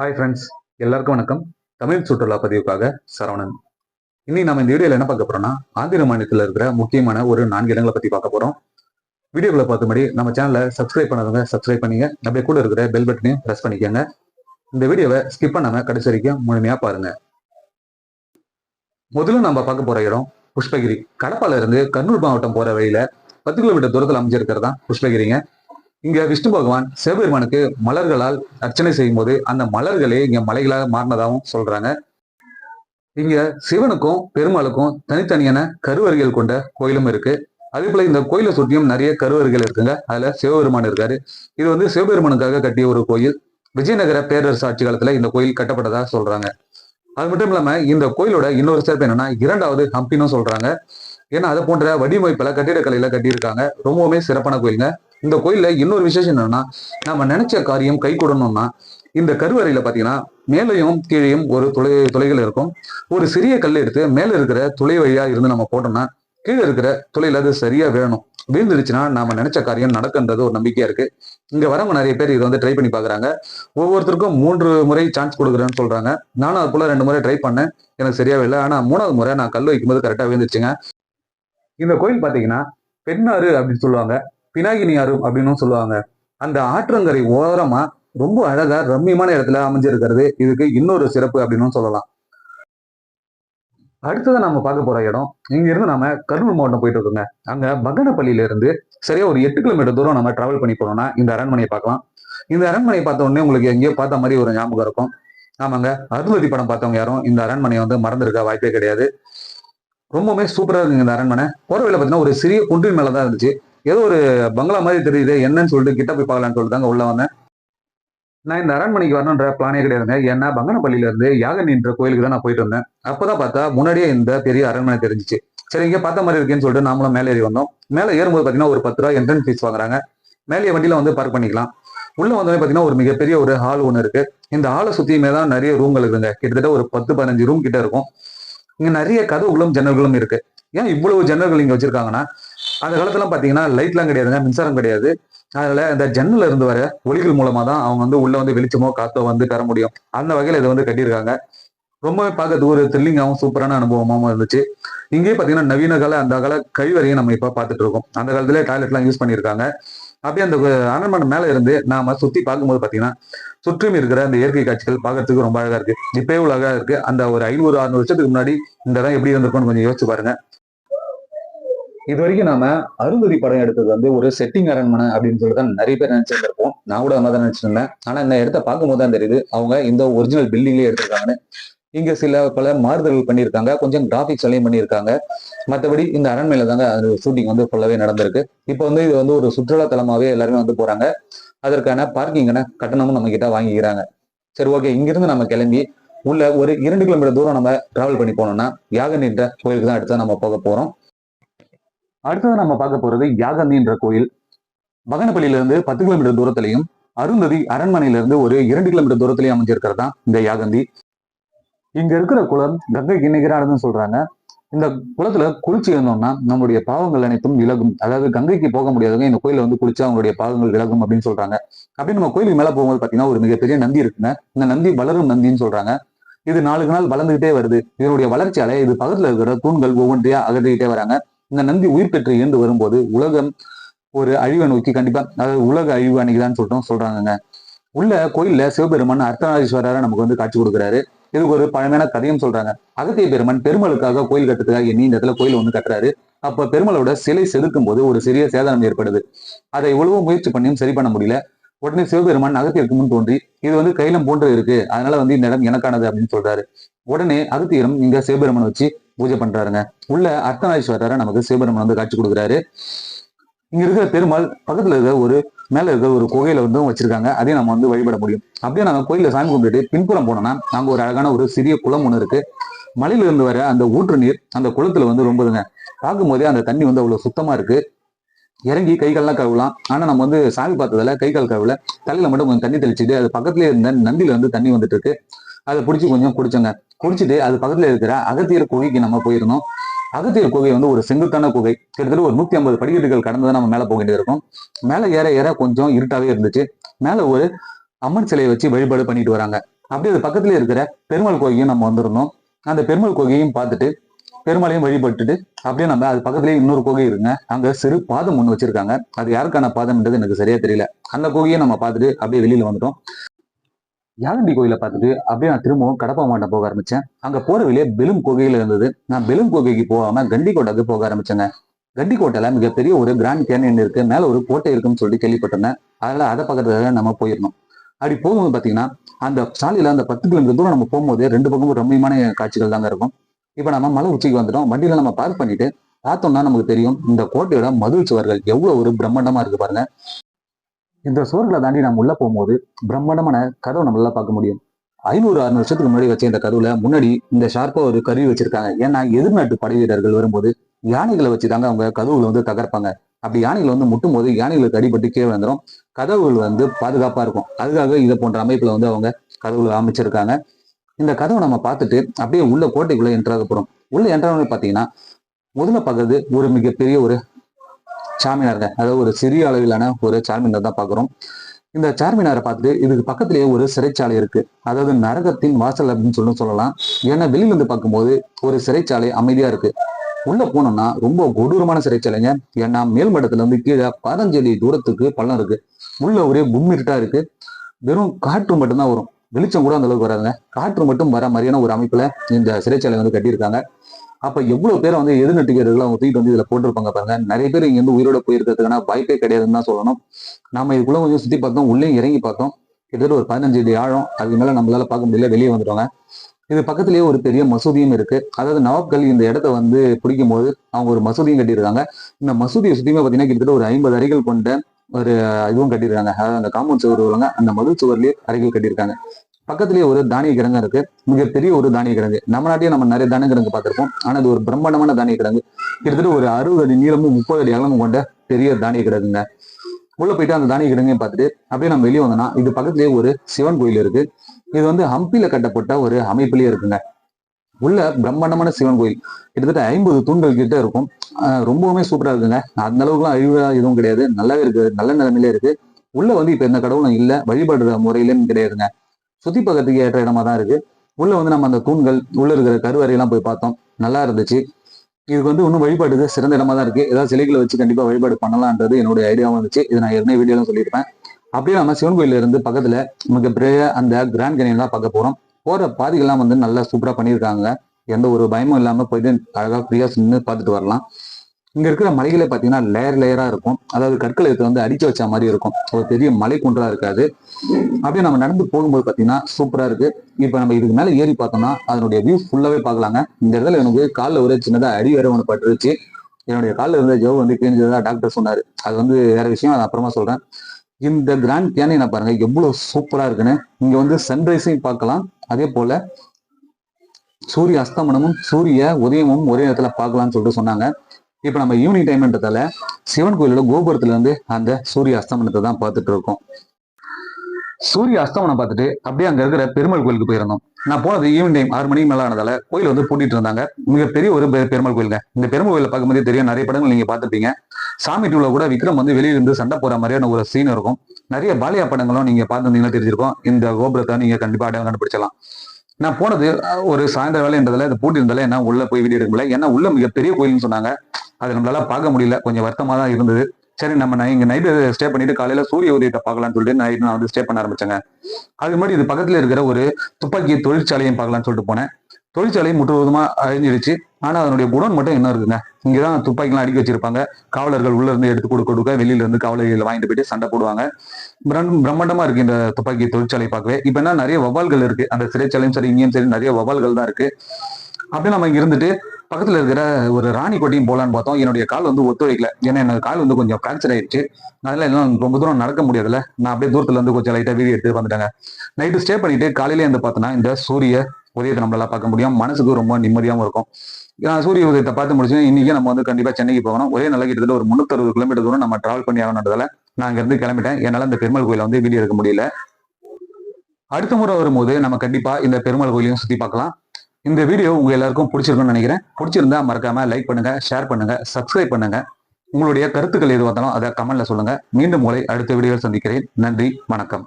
Hi friends எல்லாருக்கும் வணக்கம். தமிழ் சுற்றுலா பதிவுக்காக சரவணன். இன்னைக்கு நம்ம இந்த வீடியோவில் என்ன பார்க்க போறோம்னா ஆந்திர மாநிலத்தில் இருக்கிற முக்கியமான ஒரு நான்கு இடங்களை பற்றி பார்க்க போறோம். வீடியோக்குள்ள பார்த்தபடி நம்ம சேனலை சப்ஸ்கிரைப் பண்ணாதவங்க சப்ஸ்கிரைப் பண்ணிங்க. அப்படியே கூட இருக்கிற பெல் பட்டனையும் ப்ரெஸ் பண்ணிக்கோங்க. இந்த வீடியோவை ஸ்கிப் பண்ணாம கடைசி வரைக்கும் முழுமையாக பாருங்க. முதல்ல நம்ம பார்க்க போற இடம் புஷ்பகிரி. கடப்பால இருந்து கண்ணூர் மாவட்டம் போற வழியில பத்து கிலோமீட்டர் தூரத்தில் அமைஞ்சிருக்கிறது தான் புஷ்பகிரிங்க. இங்க விஷ்ணு பகவான் சிவபெருமானுக்கு மலர்களால் அர்ச்சனை செய்யும் போது அந்த மலர்களே இங்க மலைகளாக மாறினதாகவும் சொல்றாங்க. இங்க சிவனுக்கும் பெருமாளுக்கும் தனித்தனியான கருவறைகள் கொண்ட கோயிலும் இருக்கு. அதே போல இந்த கோயிலை சுற்றியும் நிறைய கருவறைகள் இருக்குங்க. அதுல சிவபெருமான் இருக்காரு. இது வந்து சிவபெருமானுக்காக கட்டிய ஒரு கோயில். விஜயநகர பேரரசு ஆட்சி காலத்துல இந்த கோயில் கட்டப்பட்டதா சொல்றாங்க. அது மட்டும் இல்லாம இந்த கோயிலோட இன்னொரு சிறப்பு என்னன்னா இரண்டாவது ஹம்பின்னு சொல்றாங்க. ஏன்னா அதை போன்ற வடிவமைப்புல கட்டிடக்கலையில கட்டியிருக்காங்க. ரொம்பவுமே சிறப்பான கோயிலுங்க. இந்த கோயில்ல இன்னொரு விசேஷம் என்னன்னா நம்ம நினைச்ச காரியம் கை இந்த கருவறையில பாத்தீங்கன்னா மேலையும் கீழையும் ஒரு துளை துளைகள் இருக்கும். ஒரு சிறிய கல் எடுத்து மேல இருக்கிற துளை வழியா இருந்து நம்ம போட்டோம்னா கீழே இருக்கிற துளையில அது சரியா வேணும் வீழ்ந்துருச்சுன்னா நாம நினைச்ச காரியம் நடக்குன்றது ஒரு நம்பிக்கையா இருக்கு. இங்க வரவங்க நிறைய பேர் இதை வந்து ட்ரை பண்ணி பாக்குறாங்க. ஒவ்வொருத்தருக்கும் மூன்று முறை சான்ஸ் கொடுக்குறேன்னு சொல்றாங்க. நானும் அது போல ரெண்டு முறை ட்ரை பண்ணேன். எனக்கு சரியாவே இல்லை ஆனா மூணாவது முறை நான் கல் வைக்கும்போது கரெக்டா விழுந்துருச்சுங்க. இந்த கோயில் பார்த்தீங்கன்னா பெண்ணாறு அப்படின்னு சொல்லுவாங்க பினாகினியாறு அப்படின்னு சொல்லுவாங்க. அந்த ஆற்றங்கரை ஓரமா ரொம்ப அழகா ரம்மியமான இடத்துல அமைஞ்சிருக்கிறது. இதுக்கு இன்னொரு சிறப்பு அப்படின்னு சொல்லலாம். அடுத்ததை நம்ம பார்க்க போற இடம் இங்க இருந்து நம்ம கரூர் மாவட்டம் போயிட்டு இருக்கோங்க அங்க பகனப்பள்ளியில இருந்து சரியா ஒரு எட்டு கிலோமீட்டர் தூரம் நம்ம டிராவல் பண்ணி போனோம்னா இந்த அரண்மனையை பார்க்கலாம். இந்த அரண்மனையை பார்த்த உடனே உங்களுக்கு எங்கேயோ பார்த்த மாதிரி ஒரு ஞாபகம் இருக்கும். ஆமாங்க அருள்வதி படம் பார்த்தவங்க யாரும் இந்த அரண்மனையை வந்து மறந்துருக்க வாய்ப்பே கிடையாது. ரொம்பவுமே சூப்பராக இருக்குங்க இந்த அரண்மனை. போற பார்த்தீங்கன்னா ஒரு சிறிய குன்றின் மேலே தான் இருந்துச்சு. ஏதோ ஒரு பங்களா மாதிரி தெரியுது என்னன்னு சொல்லிட்டு கிட்ட போய் பார்க்கலான்னு சொல்லிட்டு தாங்க உள்ளே வந்தேன். நான் இந்த அரண்மனைக்கு வரணுன்ற பிளானே கிடையாதுங்க. ஏன்னா பங்கனப்பள்ளியில இருந்து யாகனின்ற கோயிலுக்கு தான் நான் போயிட்டு வந்தேன். அப்பதான் பார்த்தா முன்னாடியே இந்த பெரிய அரண்மனை தெரிஞ்சிச்சு. சரி இங்கே பார்த்த மாதிரி இருக்கேன்னு சொல்லிட்டு நாமளும் மேலே ஏறி வந்தோம். மேலே ஏறும்போது பார்த்தீங்கன்னா ஒரு பத்து ரூபா என்ட்ரன்ஸ் ஃபீஸ் வாங்குறாங்க. மேலே வண்டியில வந்து பார்க் பண்ணிக்கலாம். உள்ள வந்தோடனே பார்த்தீங்கன்னா ஒரு மிகப்பெரிய ஒரு ஹால் ஒன்று இருக்கு. இந்த ஹாலை சுத்தியுமே தான் நிறைய ரூம்கள் இருக்குங்க. கிட்டத்தட்ட ஒரு பத்து பதினஞ்சு ரூம் கிட்ட இருக்கும். இங்க நிறைய கதவுகளும் ஜன்னல்களும் இருக்கு. ஏன் இவ்வளவு ஜன்னல்கள் இங்க வச்சிருக்காங்கன்னா அந்த காலத்துல பாத்தீங்கன்னா லைட்லாம் கிடையாதுங்க மின்சாரம் கிடையாது. அதனால இந்த ஜன்னல்ல இருந்து வர ஒளிகள் மூலமா தான் அவங்க வந்து உள்ள வந்து வெளிச்சமோ காத்தோ வந்து பெற முடியும். அந்த வகையில இதை வந்து கட்டியிருக்காங்க. ரொம்பவே பார்க்கறதுக்கு ஒரு த்ரில்லிங்காகவும் சூப்பரான அனுபவமாகவும் இருந்துச்சு. இங்கேயே பார்த்தீங்கன்னா நவீன கால அந்த கால கழிவறையும் நம்ம இப்போ பார்த்துட்டு இருக்கோம். அந்த காலத்துல டாய்லெட்லாம் யூஸ் பண்ணியிருக்காங்க. அப்படியே அந்த அரண்மனை மேல இருந்து நாம சுத்தி பார்க்கும்போது பாத்தீங்கன்னா சுற்றும் இருக்கிற அந்த இயற்கை காட்சிகள் பார்க்கறதுக்கு ரொம்ப அழகா இருக்கு. இப்பவே இவ்வளவு அழகா இருக்கு. அந்த ஒரு ஐநூறு அறுநூறு வருஷத்துக்கு முன்னாடி இந்த இடம் எப்படி இருந்திருக்கும்னு கொஞ்சம் யோசிச்சு பாருங்க. இது வரைக்கும் நாம அருந்ததி படம் எடுத்தது வந்து ஒரு செட்டிங் அரண்மனை அப்படின்னு சொல்லிட்டு தான் நிறைய பேர் நினைச்சிருந்திருப்போம். நான் கூட அந்த மாதிரி தான் நினைச்சிருந்தேன். ஆனா இந்த இடத்த பார்க்கும்போது தான் தெரியுது. அவங்க இந்த ஒரிஜினல் பில்டிங்லயே எடுத்திருக்காங்கன்னு. இங்க சில பல மாறுதல்கள் பண்ணியிருக்காங்க. கொஞ்சம் கிராபிக்ஸ் எல்லாம் பண்ணியிருக்காங்க. மற்றபடி இந்த அரண்மனையில தாங்க அது ஷூட்டிங் வந்து ஃபுல்லாவே நடந்திருக்கு. இப்போ வந்து இது வந்து ஒரு சுற்றுலா தலமாவே எல்லாருமே வந்து போறாங்க. அதற்கான பார்க்கிங்கான கட்டணமும் நம்ம கிட்ட வாங்கிக்கிறாங்க. சரி ஓகே இங்கிருந்து நம்ம கிளம்பி உள்ள ஒரு இரண்டு கிலோமீட்டர் தூரம் நம்ம டிராவல் பண்ணி போனோம்னா யாகனின்ற கோயிலுக்கு தான் அடுத்து நம்ம போக போறோம். அடுத்தது நம்ம பார்க்க போறது யாகந்தின்ற கோயில். பகனப்பள்ளியில இருந்து பத்து கிலோமீட்டர் தூரத்திலையும் அருந்ததி அரண்மனையில இருந்து ஒரு இரண்டு கிலோமீட்டர் தூரத்திலையும் அமைஞ்சிருக்கிறது தான் இந்த யாகந்தி இங்க இருக்கிற குளம் கங்கைக்கு நிகரானதுன்னு சொல்றாங்க. இந்த குளத்துல குளிச்சு இருந்தோம்னா நம்மளுடைய பாவங்கள் அனைத்தும் விலகும். அதாவது கங்கைக்கு போக முடியாதவங்க இந்த கோயில வந்து குளிச்சா அவங்களுடைய பாவங்கள் விலகும் அப்படின்னு சொல்றாங்க. அப்படி நம்ம கோயிலுக்கு மேல போகும்போது பாத்தீங்கன்னா ஒரு மிகப்பெரிய நந்தி இருக்குங்க. இந்த நந்தி வளரும் நந்தின்னு சொல்றாங்க. இது நாளுக்கு நாள் வளர்ந்துகிட்டே வருது. இதனுடைய வளர்ச்சியால இது பக்கத்துல இருக்கிற தூண்கள் ஒவ்வொன்றையா அகற்றிக்கிட்டே வராங்க. இந்த நந்தி உயிர் பெற்று இருந்து வரும்போது உலகம் ஒரு அழிவை நோக்கி கண்டிப்பா அதாவது உலக அழிவு அன்னைக்குதான் சொல்லிட்டோம் சொல்றாங்க உள்ள கோயில்ல சிவபெருமான் அர்த்தநாதீஸ்வரரை நமக்கு வந்து காட்சி கொடுக்குறாரு. இதுக்கு ஒரு பழமையான கதையும் சொல்றாங்க. அகத்திய பெருமன் பெருமளுக்காக கோயில் கட்டுறதுக்காக எண்ணி இந்த இடத்துல கோயில் வந்து கட்டுறாரு. அப்ப பெருமளோட சிலை செதுக்கும் போது ஒரு சிறிய சேதனம் ஏற்படுது. அதை எவ்வளவோ முயற்சி பண்ணியும் சரி பண்ண முடியல. உடனே சிவபெருமான் அகத்தியருக்கு முன் தோன்றி இது வந்து கைலம் போன்று இருக்கு. அதனால வந்து இந்த இடம் எனக்கானது அப்படின்னு சொல்றாரு. உடனே அகத்தியரும் இங்க சிவபெருமன் வச்சு பூஜை பண்றாருங்க. உள்ள அர்த்தநாதீஸ்வரரை நமக்கு சிவபெருமன் வந்து காட்சி கொடுக்குறாரு. இங்க இருக்கிற பெருமாள் பக்கத்துல இருக்கிற ஒரு மேல இருக்கிற ஒரு குகையில வந்து வச்சிருக்காங்க. அதையும் நம்ம வந்து வழிபட முடியும். அப்படியே நாங்கள் கோயில சாமி கும்பிட்டுட்டு பின்புறம் போனோம்னா நாங்க ஒரு அழகான ஒரு சிறிய குளம் ஒண்ணு இருக்கு. மலையில இருந்து வர அந்த ஊற்று நீர் அந்த குளத்துல வந்து ரொம்பதுங்க. பார்க்கும் போதே அந்த தண்ணி வந்து அவ்வளவு சுத்தமா இருக்கு. இறங்கி கை கால்லாம் கழுவலாம். ஆனா நம்ம வந்து சாமி பார்த்ததுல கை கால் கழுவல. தலையில மட்டும் கொஞ்சம் தண்ணி தெளிச்சுட்டு அது பக்கத்துல இருந்த நந்தியில வந்து தண்ணி வந்துட்டு இருக்கு. அதை பிடிச்சி கொஞ்சம் குடிச்சோங்க. குடிச்சிட்டு அது பக்கத்துல இருக்கிற அகத்தியர் குகைக்கு நம்ம போயிருந்தோம். அகத்தியர் குகை வந்து ஒரு செங்குத்தான குகை. கிட்டத்தட்ட ஒரு நூத்தி ஐம்பது படிக்கட்டுகள் கடந்து தான் நம்ம மேலே போக வேண்டியது இருக்கும். மேலே ஏற ஏற கொஞ்சம் இருட்டாவே இருந்துச்சு. மேலே ஒரு அம்மன் சிலையை வச்சு வழிபாடு பண்ணிட்டு வராங்க. அப்படியே அது பக்கத்துலயே இருக்கிற பெருமாள் கோகையும் நம்ம வந்திருந்தோம். அந்த பெருமாள் கோகையும் பார்த்துட்டு பெருமாளையும் வழிபட்டுட்டு அப்படியே நம்ம அது பக்கத்துலயே இன்னொரு கோகை இருக்குங்க. அங்க சிறு பாதம் ஒண்ணு வச்சிருக்காங்க. அது யாருக்கான பாதம்ன்றது எனக்கு சரியா தெரியல. அந்த கோகையை நம்ம பார்த்துட்டு அப்படியே வெளியில வந்துட்டோம். யாகண்டி கோயிலை பார்த்துட்டு அப்படியே நான் திரும்பவும் கடப்பா மாட்டம் போக ஆரம்பிச்சேன். அங்க போற வழியே பெலும் கோகையில இருந்தது. நான் பெலும் கோகைக்கு போகாம கண்டிக்கோட்டைக்கு போக ஆரம்பிச்சேங்க. கண்டிக்கோட்டையில மிகப்பெரிய ஒரு கிராண்ட் கேனியன் இருக்கு. மேல ஒரு கோட்டை இருக்குன்னு சொல்லிட்டு கேள்விப்பட்டிருந்தேன். அதனால அதை பக்கத்துல நம்ம போயிடணும் அப்படி போகும்போது பாத்தீங்கன்னா அந்த சாலையில அந்த பத்து கிலோமீட்டர் தூரம் நம்ம போகும்போது ரெண்டு பக்கமும் ரம்மியமான காட்சிகள் தாங்க இருக்கும். இப்ப நம்ம மலை உச்சிக்கு வந்துட்டோம். வண்டியில நம்ம பார்க் பண்ணிட்டு பார்த்தோம்னா நமக்கு தெரியும் இந்த கோட்டையோட மதுள் சுவர்கள் எவ்வளவு ஒரு பிரம்மாண்டமா இருக்கு பாருங்க. இந்த சுவர்களை தாண்டி நம்ம உள்ள போகும்போது பிரம்மாண்டமான கதவை நம்மளால பார்க்க முடியும். ஐநூறு அறுநூறு வருஷத்துக்கு முன்னாடி வச்ச இந்த கதவுல முன்னாடி இந்த ஷார்ப்பா ஒரு கருவி வச்சிருக்காங்க. ஏன்னா எதிர்நாட்டு படை வீரர்கள் வரும்போது யானைகளை வச்சுதாங்க அவங்க கதவுகளை வந்து தகர்ப்பாங்க. அப்படி யானைகள் வந்து முட்டும் போது யானைகளுக்கு அடிபட்டு கீழே வந்துடும் கதவுகள் வந்து பாதுகாப்பா இருக்கும். அதுக்காக இதை போன்ற அமைப்புல வந்து அவங்க கதவுகளை அமைச்சிருக்காங்க. இந்த கதவை நம்ம பார்த்துட்டு அப்படியே உள்ள கோட்டைக்குள்ள என்ட்ராக போறோம் உள்ள என்ட்ராக பாத்தீங்கன்னா முதல்ல பார்க்கறது ஒரு மிகப்பெரிய ஒரு சாமினாருங்க அதாவது ஒரு சிறிய அளவிலான ஒரு சார்மினார் தான் பார்க்குறோம். இந்த சார்மினாரை பார்த்துட்டு இதுக்கு பக்கத்திலேயே ஒரு சிறைச்சாலை இருக்கு. அதாவது நரகத்தின் வாசல் அப்படின்னு சொல்லி சொல்லலாம். ஏன்னா வெளியில இருந்து பார்க்கும்போது ஒரு சிறைச்சாலை அமைதியா இருக்கு. உள்ள போனோம்னா ரொம்ப கொடூரமான சிறைச்சாலைங்க. ஏன்னா மேல்மட்டத்துல இருந்து கீழே பதினஞ்சடி தூரத்துக்கு பள்ளம் இருக்கு. உள்ள ஒரே கும்மிருட்டா இருக்கு. வெறும் காற்று மட்டும்தான் வரும். வெளிச்சம் கூட அந்த அளவுக்கு வராதுங்க. காற்று மட்டும் வர மாதிரியான ஒரு அமைப்புல இந்த சிறைச்சாலை வந்து கட்டியிருக்காங்க. அப்ப எவ்வளவு பேரை வந்து எதிர்நட்டுக்கிறவர்கள் அவங்க தூக்கிட்டு வந்து இதுல போட்டிருப்பாங்க பாருங்க. நிறைய பேர் இங்க வந்து உயிரோட போயிருக்கிறதுக்கான வாய்ப்பே கிடையாதுன்னு தான் சொல்லணும். நம்ம இதுக்குள்ள கொஞ்சம் சுத்தி பார்த்தோம். உள்ளே இறங்கி பார்த்தோம். கிட்டத்தட்ட ஒரு பதினஞ்சு அடி ஆழம். அதுக்கு மேல நம்மளால பார்க்க முடியல. வெளியே வந்துட்டோங்க. இது பக்கத்துலயே ஒரு பெரிய மசூதியும் இருக்கு. அதாவது நவாப்கள் இந்த இடத்த வந்து பிடிக்கும் போது அவங்க ஒரு மசூதியும் கட்டியிருக்காங்க. இந்த மசூதியை சுத்தியுமே பாத்தீங்கன்னா கிட்டத்தட்ட ஒரு ஐம்பது அறைகள் கொண்ட ஒரு இதுவும் கட்டியிருக்காங்க. அதாவது அந்த காம்பவுண்ட் சுவர் அந்த மதில் சுவர்லயே அறைகள் கட்டியிருக்காங்க. பக்கத்துலயே ஒரு தானிய கிழங்கு இருக்கு. மிகப்பெரிய ஒரு தானிய கிழங்கு நம்ம நாட்டையே நம்ம நிறைய தானிய கிழங்கு பார்த்திருப்போம். ஆனா இது ஒரு பிரம்மாண்டமான தானிய கிழங்கு கிட்டத்தட்ட ஒரு அறுபது அடி நீளமும் முப்பது அடி அகலமும் கொண்ட பெரிய தானிய கிழங்குங்க உள்ள போயிட்டு அந்த தானிய கிழங்கையும் பார்த்துட்டு அப்படியே நம்ம வெளியே வந்தோம்னா இது பக்கத்துலயே ஒரு சிவன் கோயில் இருக்கு. இது வந்து ஹம்பில கட்டப்பட்ட ஒரு அமைப்பிலேயே இருக்குங்க. உள்ள பிரம்மாண்டமான சிவன் கோயில். கிட்டத்தட்ட ஐம்பது தூண்கள் கிட்ட இருக்கும். ஆஹ் ரொம்பவுமே சூப்பரா இருக்குங்க. அந்த அளவுக்குலாம் அழிவா எதுவும் கிடையாது. நல்லாவே இருக்கு. நல்ல நிலைமையிலே இருக்கு. உள்ள வந்து இப்ப எந்த கடவுளும் இல்ல. வழிபடுற முறையிலும் கிடையாதுங்க. சுத்தி பக்கத்துக்கு ஏற்ற இடமா தான் இருக்கு. உள்ள வந்து நம்ம அந்த தூண்கள் உள்ள இருக்கிற கருவறையெல்லாம் போய் பார்த்தோம். நல்லா இருந்துச்சு. இதுக்கு வந்து இன்னும் வழிபாட்டுக்கு சிறந்த இடமா தான் இருக்கு. ஏதாவது சிலைகளை வச்சு கண்டிப்பா வழிபாடு பண்ணலான்றது என்னுடைய ஐடியாவும் இருந்துச்சு. இதை நான் ஏற்கனவே வீடியோலாம் சொல்லியிருப்பேன். அப்படியே நம்ம சிவன் கோயில இருந்து பக்கத்துல பெரிய அந்த கிராண்ட் கனியன் தான் பார்க்க போறோம். போற பாதைகள்லாம் வந்து நல்லா சூப்பரா பண்ணியிருக்காங்க. எந்த ஒரு பயமும் இல்லாம போயிட்டு அழகா ஃப்ரீயா நின்று பார்த்துட்டு வரலாம். இங்க இருக்கிற மலைகளே பாத்தீங்கன்னா லேயர் லேயரா இருக்கும். அதாவது கற்களை எடுத்து வந்து அடிச்சு வச்ச மாதிரி இருக்கும். ஒரு பெரிய மலை குன்றா இருக்காது. அப்படியே நம்ம நடந்து போகும்போது பாத்தீங்கன்னா சூப்பரா இருக்கு. இப்ப நம்ம இதுக்கு மேல ஏறி பார்த்தோம்னா அதனுடைய வியூ ஃபுல்லாவே பார்க்கலாங்க. இந்த இடத்துல எனக்கு காலில் ஒரு சின்னதா அடி வேற ஒன்று பட்டுருச்சு. என்னுடைய காலில் இருந்த ஜவ் வந்து கிழிஞ்சதா டாக்டர் சொன்னாரு. அது வந்து வேற விஷயம் அது அப்புறமா சொல்றேன். இந்த கிராண்ட் கேனியனை பாருங்க எவ்வளவு சூப்பரா இருக்குன்னு. இங்க வந்து சன்ரைஸையும் பார்க்கலாம். அதே போல சூரிய அஸ்தமனமும் சூரிய உதயமும் ஒரே இடத்துல பார்க்கலாம்னு சொல்லிட்டு சொன்னாங்க. இப்ப நம்ம ஈவினிங் டைம்ன்றதால சிவன் கோயிலோட கோபுரத்துல இருந்து அந்த சூரிய அஸ்தமனத்தை தான் பார்த்துட்டு இருக்கோம். சூரிய அஸ்தமனம் பார்த்துட்டு அப்படியே அங்க இருக்கிற பெருமாள் கோயிலுக்கு போயிருந்தோம். நான் போனது ஈவினிங் டைம் ஆறு மணிக்கு மேல ஆனதால கோயில் வந்து பூட்டிட்டு இருந்தாங்க. மிகப்பெரிய ஒரு பெருமாள் கோயிலுங்க. இந்த பெருமாள் கோயில பார்க்கும்போது தெரியும் நிறைய படங்கள் நீங்க பார்த்துருப்பீங்க. சாமி டூல கூட விக்ரம் வந்து வெளியில இருந்து சண்டை போற மாதிரியான ஒரு சீன் இருக்கும். நிறைய பாலியா படங்களும் நீங்க பார்த்துருந்தீங்கன்னா தெரிஞ்சிருக்கும். இந்த கோபுரத்தை நீங்க கண்டிப்பா அடையாளம் கண்டுபிடிச்சலாம் நான் போனது ஒரு சாயந்தர வேலைன்றதுல இது பூட்டி இருந்தாலே என்ன உள்ள போய் வீடியோ எடுக்க முடியல. ஏன்னா உள்ள மிகப்பெரிய கோயில்னு சொன்னாங்க. அது நம்மளால பார்க்க முடியல. கொஞ்சம் வருத்தமா தான் இருந்தது. சரி நம்ம நான் இங்க நைட்டு ஸ்டே பண்ணிட்டு காலையில சூரிய உதயத்தை பார்க்கலாம்னு சொல்லிட்டு நைட் நான் வந்து ஸ்டே பண்ண ஆரம்பிச்சேங்க. அது மாதிரி இது பக்கத்துல இருக்கிற ஒரு துப்பாக்கி தொழிற்சாலையும் பார்க்கலாம்னு சொல்லிட்டு போனேன். தொழிற்சாலை முற்றுவதுமா அழிஞ்சிடுச்சு. ஆனா அதனுடைய குடோன் மட்டும் என்ன இருக்குங்க? இங்கதான் துப்பாக்கிலாம் அடுக்கி வச்சிருப்பாங்க. காவலர்கள் உள்ள இருந்து எடுத்து கொடுக்க கொடுக்க வெளியில இருந்து காவலர்கள் வாங்கிட்டு போயிட்டு சண்டை போடுவாங்க. பிரம்- பிரம்மாண்டமா இருக்கு இந்த துப்பாக்கி தொழிற்சாலை பார்க்கவே. இப்ப என்ன நிறைய வவால்கள் இருக்கு. அந்த சிறைச்சாலையும் சரி இங்கேயும் சரி நிறைய வவால்கள் தான் இருக்கு. அப்படியே நம்ம இங்க இருந்துட்டு பக்கத்துல இருக்கிற ஒரு ராணி கோட்டையும் போலான்னு பார்த்தோம். என்னுடைய கால் வந்து ஒத்துழைக்கல. ஏன்னா எனக்கு கால் வந்து கொஞ்சம் ஃப்ராக்சர் ஆயிடுச்சு. அதனால எல்லாம் ரொம்ப தூரம் நடக்க முடியாதுல்ல நான் அப்படியே தூரத்துல இருந்து கொஞ்சம் லைட்டா வீடியோ எடுத்து வந்துட்டாங்க. நைட்டு ஸ்டே பண்ணிட்டு காலையிலே வந்து பார்த்தோன்னா இந்த சூரிய உதயத்தை நம்மளால பார்க்க முடியும். மனசுக்கு ரொம்ப நிம்மதியாகவும் இருக்கும். சூரிய உதயத்தை பார்த்து முடிச்சு இன்னைக்கு நம்ம வந்து கண்டிப்பா சென்னைக்கு போகணும். ஒரே நல்ல கிட்டத்தட்ட ஒரு முன்னூத்தறுபது கிலோமீட்டர் தூரம் நம்ம டிராவல் பண்ணி ஆகணுன்றதால நான் அங்கிருந்து கிளம்பிட்டேன். என்னால இந்த பெருமாள் கோயில வந்து வீடியோ எடுக்க முடியல. அடுத்த முறை வரும்போது நம்ம கண்டிப்பா இந்த பெருமாள் கோயிலையும் சுத்தி பார்க்கலாம். இந்த வீடியோ உங்க எல்லாருக்கும் பிடிச்சிருக்கும்னு நினைக்கிறேன். பிடிச்சிருந்தா மறக்காம லைக் பண்ணுங்க ஷேர் பண்ணுங்க சப்ஸ்கிரைப் பண்ணுங்க. உங்களுடைய கருத்துக்கள் எது வந்தாலும் அதை கமெண்ட்ல சொல்லுங்க. மீண்டும் உங்களை அடுத்த வீடியோவில் சந்திக்கிறேன். நன்றி வணக்கம்.